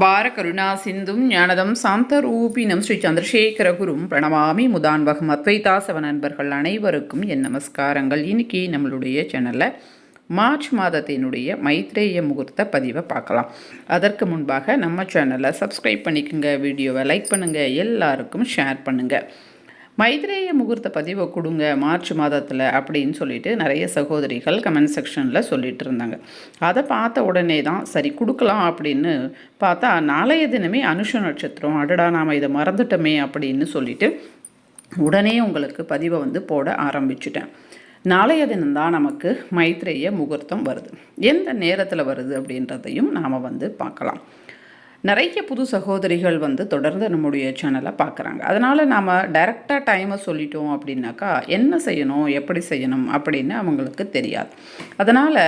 அபார கருணா சிந்தும் ஞானதம் சாந்தரூபினம் ஸ்ரீ சந்திரசேகர குரும் பிரணவாமி முதான்வகம் அத்வைதாசவ நண்பர்கள் அனைவருக்கும் என் நமஸ்காரங்கள். இன்னைக்கு நம்மளுடைய சேனலில் மார்ச் மாதத்தினுடைய மைத்ரேய முகூர்த்த பதிவை பார்க்கலாம். அதற்கு முன்பாக நம்ம சேனலை சப்ஸ்கிரைப் பண்ணிக்கோங்க வீடியோவை லைக் பண்ணுங்கள் எல்லாருக்கும் ஷேர் பண்ணுங்கள் மைத்ரேய முகூர்த்த பதிவை கொடுங்க மார்ச் மாதத்தில் அப்படின்னு சொல்லிட்டு நிறைய சகோதரிகள் கமெண்ட் செக்ஷனில் சொல்லிட்டு இருந்தாங்க. அதை பார்த்த உடனே தான் சரி கொடுக்கலாம் அப்படின்னு பார்த்தா நாளைய தினமே அனுஷ நட்சத்திரம் அடடா நாம் இதை மறந்துட்டோமே அப்படின்னு சொல்லிட்டு உடனே உங்களுக்கு பதிவை வந்து போட ஆரம்பிச்சிட்டேன். நாளைய தினம்தான் நமக்கு மைத்ரேய முகூர்த்தம் வருது. எந்த நேரத்தில் வருது அப்படின்றதையும் நாம் வந்து பார்க்கலாம். நிறைய புது சகோதரிகள் வந்து தொடர்ந்து நம்முடைய சேனலை பார்க்குறாங்க. அதனால் நாம் டைரெக்டாக டைமை சொல்லிட்டோம் அப்படின்னாக்கா என்ன செய்யணும் எப்படி செய்யணும் அப்படின்னு அவங்களுக்கு தெரியாது. அதனால்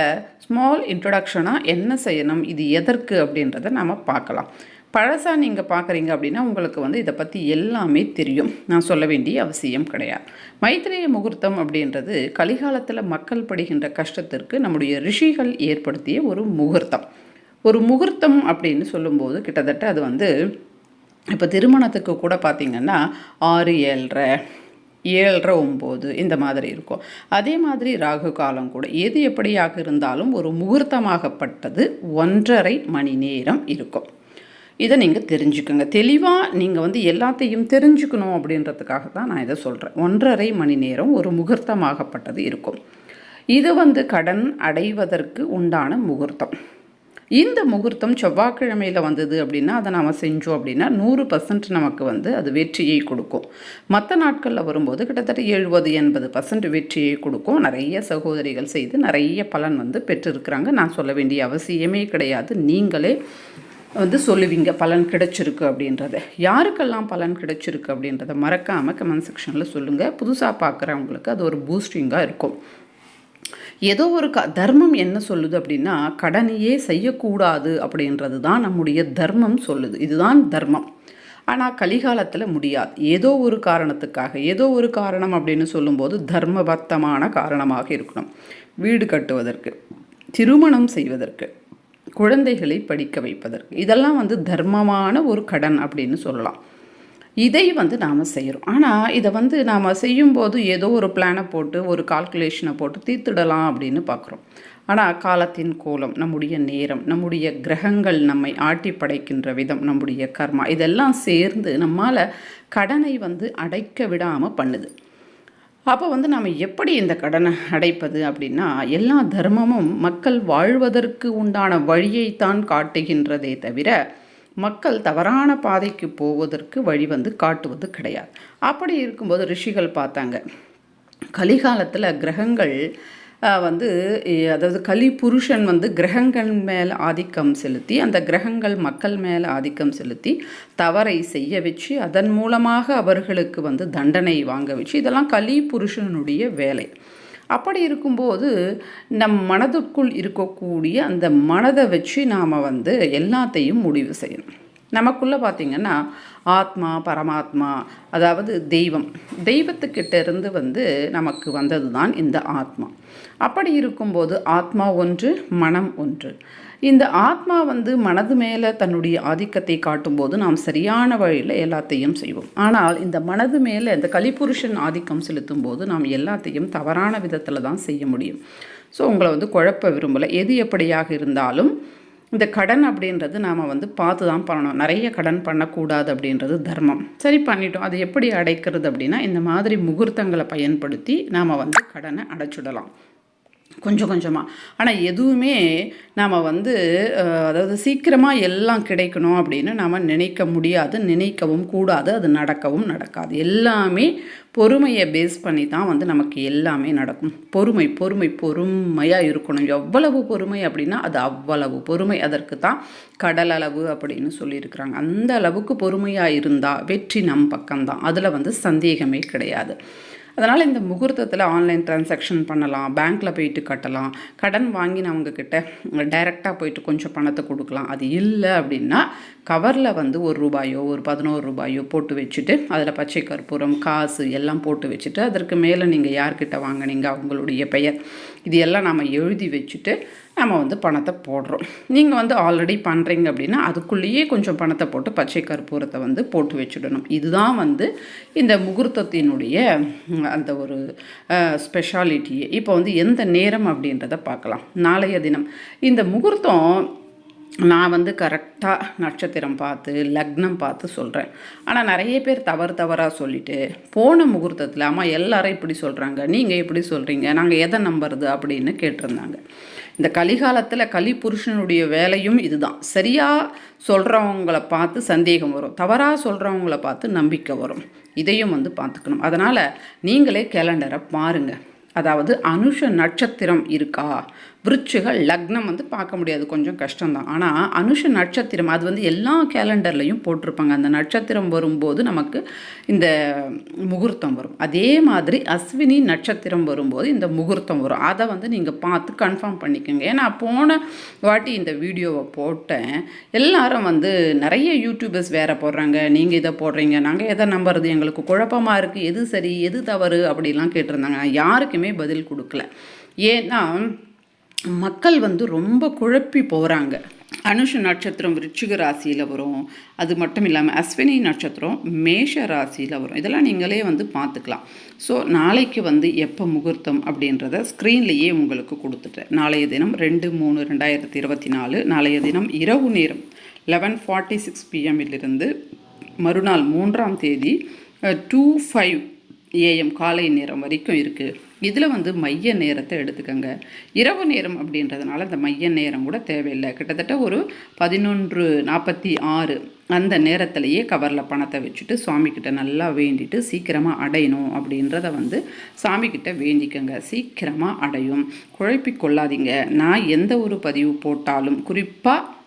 ஸ்மால் இன்ட்ரடக்ஷனாக என்ன செய்யணும் இது எதற்கு அப்படின்றத நாம் பார்க்கலாம். பழசாக நீங்கள் பார்க்குறீங்க அப்படின்னா உங்களுக்கு வந்து இதை பற்றி எல்லாமே தெரியும். நான் சொல்ல வேண்டிய அவசியம் கிடையாது. மைத்திரேய முகூர்த்தம் அப்படின்றது கலிகாலத்தில் மக்கள் படுகின்ற கஷ்டத்திற்கு நம்முடைய ரிஷிகள் ஏற்படுத்திய ஒரு முகூர்த்தம். ஒரு முகூர்த்தம் அப்படின்னு சொல்லும்போது கிட்டத்தட்ட அது வந்து இப்போ திருமணத்துக்கு கூட பார்த்திங்கன்னா ஆறு ஏழரை ஏழரை ஒம்பது இந்த மாதிரி இருக்கும். அதே மாதிரி ராகு காலம் கூட. எது எப்படியாக இருந்தாலும் ஒரு முகூர்த்தமாகப்பட்டது ஒன்றரை மணி நேரம் இருக்கும். இதை நீங்கள் தெரிஞ்சுக்கோங்க. தெளிவாக நீங்கள் வந்து எல்லாத்தையும் தெரிஞ்சுக்கணும் அப்படின்றதுக்காக தான் நான் இதை சொல்கிறேன் ஒன்றரை மணி நேரம் ஒரு முகூர்த்தமாகப்பட்டது இருக்கும். இது வந்து கடன் அடைவதற்கு உண்டான முகூர்த்தம். இந்த முகூர்த்தம் செவ்வாய்க்கிழமையில் வந்தது அப்படின்னா அதை நாம் செஞ்சோம் அப்படின்னா நூறு பர்சன்ட் நமக்கு வந்து அது வெற்றியை கொடுக்கும். மற்ற நாட்களில் வரும்போது கிட்டத்தட்ட எழுபது எண்பது பர்சன்ட் வெற்றியை கொடுக்கும். நிறைய சகோதரிகள் செய்து நிறைய பலன் வந்து பெற்றிருக்கிறாங்க. நான் சொல்ல வேண்டிய அவசியமே கிடையாது. நீங்களே வந்து சொல்லுவீங்க பலன் கிடைச்சிருக்கு அப்படின்றத. யாருக்கெல்லாம் பலன் கிடைச்சிருக்கு அப்படின்றத மறக்காமல் கமெண்ட் செக்ஷனில் சொல்லுங்கள் புதுசாக பார்க்குறவங்களுக்கு அது ஒரு பூஸ்டிங்காக இருக்கும். ஏதோ ஒரு க தர்மம் என்ன சொல்லுது அப்படின்னா கடனையே செய்யக்கூடாது அப்படின்றது தான் நம்முடைய தர்மம் சொல்லுது. இதுதான் தர்மம். ஆனால் கலிகாலத்தில் முடியாது. ஏதோ ஒரு காரணத்துக்காக ஏதோ ஒரு காரணம் அப்படின்னு சொல்லும்போது தர்மபத்தமான காரணமாக இருக்கணும். வீடு கட்டுவதற்கு திருமணம் செய்வதற்கு குழந்தைகளை படிக்க வைப்பதற்கு. இதெல்லாம் வந்து தர்மமான ஒரு கடன் அப்படின்னு சொல்லலாம். இதை வந்து நாம் செய்கிறோம் ஆனால் இதை வந்து நாம் செய்யும்போது ஏதோ ஒரு பிளானை போட்டு ஒரு கால்குலேஷனை போட்டு தீர்த்துடலாம் அப்படின்னு பார்க்குறோம். ஆனால் காலத்தின் கோலம் நம்முடைய நேரம் நம்முடைய கிரகங்கள் நம்மை ஆட்டி படைக்கின்ற விதம் நம்முடைய கர்மா இதெல்லாம் சேர்ந்து நம்மால் கடனை வந்து அடைக்க விடாமல் பண்ணுது. அப்போ வந்து நாம் எப்படி இந்த கடனை அடைப்பது அப்படின்னா எல்லா தர்மமும் மக்கள் வாழ்வதற்கு உண்டான வழியைத்தான் காட்டுகின்றதே தவிர மக்கள் தவறான பாதைக்கு போவதற்கு வழி வந்து காட்டுவது கிடையாது. அப்படி இருக்கும்போது ரிஷிகள் பார்த்தாங்க. கலிகாலத்தில் கிரகங்கள் வந்து அதாவது கலி புருஷன் வந்து கிரகங்கள் மேலே ஆதிக்கம் செலுத்தி அந்த கிரகங்கள் மக்கள் மேலே ஆதிக்கம் செலுத்தி தவறை செய்ய வச்சு அதன் மூலமாக அவர்களுக்கு வந்து தண்டனை வாங்க வச்சு இதெல்லாம் கலி புருஷனுடைய வேலை. அப்படி இருக்கும்போது நம் மனதுக்குள் இருக்கக்கூடிய அந்த மனதை வச்சு நாம் வந்து எல்லாத்தையும் முடிவு செய்யணும். நமக்குள்ளே பார்த்திங்கன்னா ஆத்மா பரமாத்மா அதாவது தெய்வம். தெய்வத்துக்கிட்ட இருந்து வந்து நமக்கு வந்தது தான் இந்த ஆத்மா. அப்படி இருக்கும்போது ஆத்மா ஒன்று மனம் ஒன்று. இந்த ஆத்மா வந்து மனது மேலே தன்னுடைய ஆதிக்கத்தை காட்டும்போது நாம் சரியான வழியில் எல்லாத்தையும் செய்வோம். ஆனால் இந்த மனது மேலே இந்த கலிபுருஷன் ஆதிக்கம் செலுத்தும் போது நாம் எல்லாத்தையும் தவறான விதத்தில் தான் செய்ய முடியும். ஸோ உங்களை வந்து குழப்ப விரும்பலை. எது எப்படியாக இருந்தாலும் இந்த கடன் அப்படின்றது நாம் வந்து பார்த்து தான் பண்ணணும். நிறைய கடன் பண்ணக்கூடாது அப்படின்றது தர்மம். சரி பண்ணிட்டோம். அது எப்படி அடைக்கிறது அப்படின்னா இந்த மாதிரி முகூர்த்தங்களை பயன்படுத்தி நாம் வந்து கடனை அடைச்சிடலாம். கொஞ்சம் கொஞ்சமாக ஆனால் எதுவுமே நாம் வந்து அதாவது சீக்கிரமாக எல்லாம் கிடைக்கணும் அப்படின்னு நாம் நினைக்க முடியாது நினைக்கவும் கூடாது அது நடக்கவும் நடக்காது. எல்லாமே பொறுமையை பேஸ் பண்ணி தான் வந்து நமக்கு எல்லாமே நடக்கும். பொறுமை பொறுமை பொறுமையாக இருக்கணும். எவ்வளவு பொறுமை அப்படின்னா அது அவ்வளவு பொறுமை. அதற்கு தான் அளவு அப்படின்னு சொல்லியிருக்கிறாங்க. அந்த அளவுக்கு பொறுமையாக இருந்தால் வெற்றி நம் பக்கம்தான். அதில் வந்து சந்தேகமே கிடையாது. அதனால் இந்த முகூர்த்தத்தில் ஆன்லைன் ட்ரான்சாக்ஷன் பண்ணலாம் பேங்க்கில் போயிட்டு கட்டலாம். கடன் வாங்கி நான் உங்ககிட்ட டைரெக்டாக போயிட்டு கொஞ்சம் பணத்தை கொடுக்கலாம். அது இல்லை அப்படின்னா கவரில் வந்து ஒரு ரூபாயோ ஒரு பதினோரு ரூபாயோ போட்டு வச்சுட்டு அதில் பச்சை கற்பூரம் காசு எல்லாம் போட்டு வச்சுட்டு அதற்கு மேலே நீங்கள் யார்கிட்ட வாங்கினீங்க அவங்களுடைய பெயர் இது எல்லாம் நாம் எழுதி வச்சுட்டு நம்ம வந்து பணத்தை போடுறோம். நீங்கள் வந்து ஆல்ரெடி பண்ணுறீங்க அப்படின்னா அதுக்குள்ளேயே கொஞ்சம் பணத்தை போட்டு பச்சை கற்பூரத்தை வந்து போட்டு வச்சுடணும். இதுதான் வந்து இந்த முகூர்த்தத்தினுடைய அந்த ஒரு ஸ்பெஷாலிட்டியே இப்போ வந்து எந்த நேரம் அப்படின்றத பார்க்கலாம். நாளைய தினம். இந்த முகூர்த்தம் நான் வந்து கரெக்டாக நட்சத்திரம் பார்த்து லக்னம் பார்த்து சொல்கிறேன் ஆனால் நிறைய பேர் தவறு தவறாக சொல்லிவிட்டு போன முகூர்த்தத்தில் அம்மா எல்லாரும் இப்படி சொல்கிறாங்க நீங்கள் எப்படி சொல்கிறீங்க நாங்கள் எதை நம்புறது அப்படின்னு கேட்டிருந்தாங்க. இந்த கலிகாலத்தில் கலி புருஷனுடைய வேலையும் இதுதான். சரியாக சொல்கிறவங்கள பார்த்து சந்தேகம் வரும். தவறாக சொல்கிறவங்கள பார்த்து நம்பிக்கை வரும். இதையும் வந்து பார்த்துக்கணும். அதனால் நீங்களே கேலண்டரை பாருங்கள் அதாவது அனுஷ நட்சத்திரம் இருக்கா? விருச்சிகள் லக்னம் வந்து பார்க்க முடியாது. கொஞ்சம் கஷ்டம்தான். ஆனால் அனுஷ நட்சத்திரம் அது வந்து எல்லா கேலண்டர்லையும் போட்டிருப்பாங்க. அந்த நட்சத்திரம் வரும்போது நமக்கு இந்த முகூர்த்தம் வரும். அதே மாதிரி அஸ்வினி நட்சத்திரம் வரும்போது இந்த முகூர்த்தம் வரும். அதை வந்து நீங்கள் பார்த்து கன்ஃபார்ம் பண்ணிக்கோங்க. ஏன்னா போன வாட்டி இந்த வீடியோவை போட்டேன். எல்லாரும் வந்து நிறைய யூடியூபர்ஸ் வேறு போடுறாங்க. நீங்கள் இதை போடுறீங்க நாங்கள் எதை நம்புறது? எங்களுக்கு குழப்பமாக இருக்குது எது சரி எது தவறு? அப்படிலாம் கேட்டிருந்தாங்க. யாருக்குமே பதில் கொடுக்கல. ஏன்னா மக்கள் வந்து ரொம்ப குழப்பி போகிறாங்க அனுஷ நட்சத்திரம் விருச்சிக ராசியில் வரும். அது மட்டும் இல்லாமல் அஸ்வினி நட்சத்திரம் மேஷ ராசியில் வரும். இதெல்லாம் நீங்களே வந்து பார்த்துக்கலாம். ஸோ நாளைக்கு வந்து எப்போ முகூர்த்தம் அப்படின்றத ஸ்க்ரீன்லேயே உங்களுக்கு கொடுத்துட்டேன். நாளைய தினம் ரெண்டு மூணு ரெண்டாயிரத்தி இருபத்தி நாலு. நாளைய தினம் இரவு நேரம் லெவன் ஃபார்ட்டி சிக்ஸ் பிஎம்மிலிருந்து மறுநாள் மூன்றாம் தேதி டூ ஃபைவ் ஏஎம் காலை நேரம் வரைக்கும் இருக்குது இதில் வந்து மைய நேரத்தை எடுத்துக்கோங்க. இரவு நேரம் அப்படின்றதுனால இந்த மைய நேரம் கூட தேவையில்லை. கிட்டத்தட்ட ஒரு பதினொன்று நாற்பத்தி ஆறு அந்த நேரத்திலையே கவரில் பணத்தை வச்சுட்டு சுவாமிக்கிட்ட நல்லா வேண்டிட்டு சீக்கிரமாக அடையணும் அப்படின்றத வந்து சாமிக்கிட்ட வேண்டிக்கங்க. சீக்கிரமாக அடையும். குழப்பிக் கொள்ளாதீங்க. நான் எந்த ஒரு பதிவு போட்டாலும் குறிப்பாக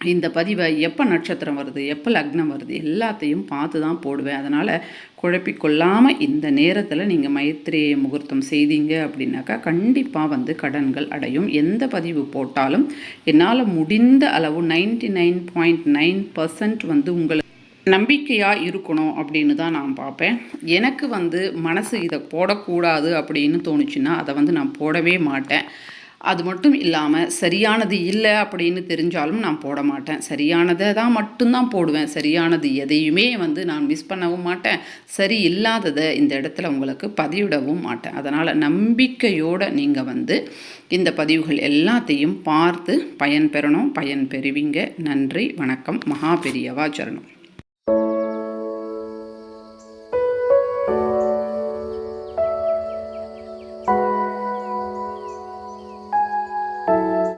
இந்த பதிவை எப்போ நட்சத்திரம் வருது எப்போ லக்னம் வருது எல்லாத்தையும் பார்த்து தான் போடுவேன். அதனால் குழப்பிக்கொள்ளாமல் இந்த நேரத்தில் நீங்கள் மைத்திரியை முகூர்த்தம் செய்தீங்க அப்படின்னாக்கா கண்டிப்பாக வந்து கடன்கள் அடையும். எந்த பதிவு போட்டாலும் என்னால் முடிந்த அளவு ninety nine point nine percent வந்து உங்களுக்கு நம்பிக்கையாக இருக்கணும் அப்படின்னு தான் நான் பார்ப்பேன். எனக்கு வந்து மனசு இதை போடக்கூடாது அப்படின்னு தோணுச்சுன்னா அதை வந்து நான் போடவே மாட்டேன். அது மட்டும் இல்லாமல் சரியானது இல்லை அப்படின்னு தெரிஞ்சாலும் நான் போட மாட்டேன். சரியானதை தான் மட்டும்தான் போடுவேன். சரியானது எதையுமே வந்து நான் மிஸ் பண்ணவும் மாட்டேன். சரி இல்லாததை இந்த இடத்துல உங்களுக்கு பதிவிடவும் மாட்டேன். அதனால் நம்பிக்கையோடு நீங்கள் வந்து இந்த பதிவுகள் எல்லாத்தையும் பார்த்து பயன் பெறணும். பயன் பெறுவீங்க. நன்றி. வணக்கம். மகா பெரியவா சரணம்.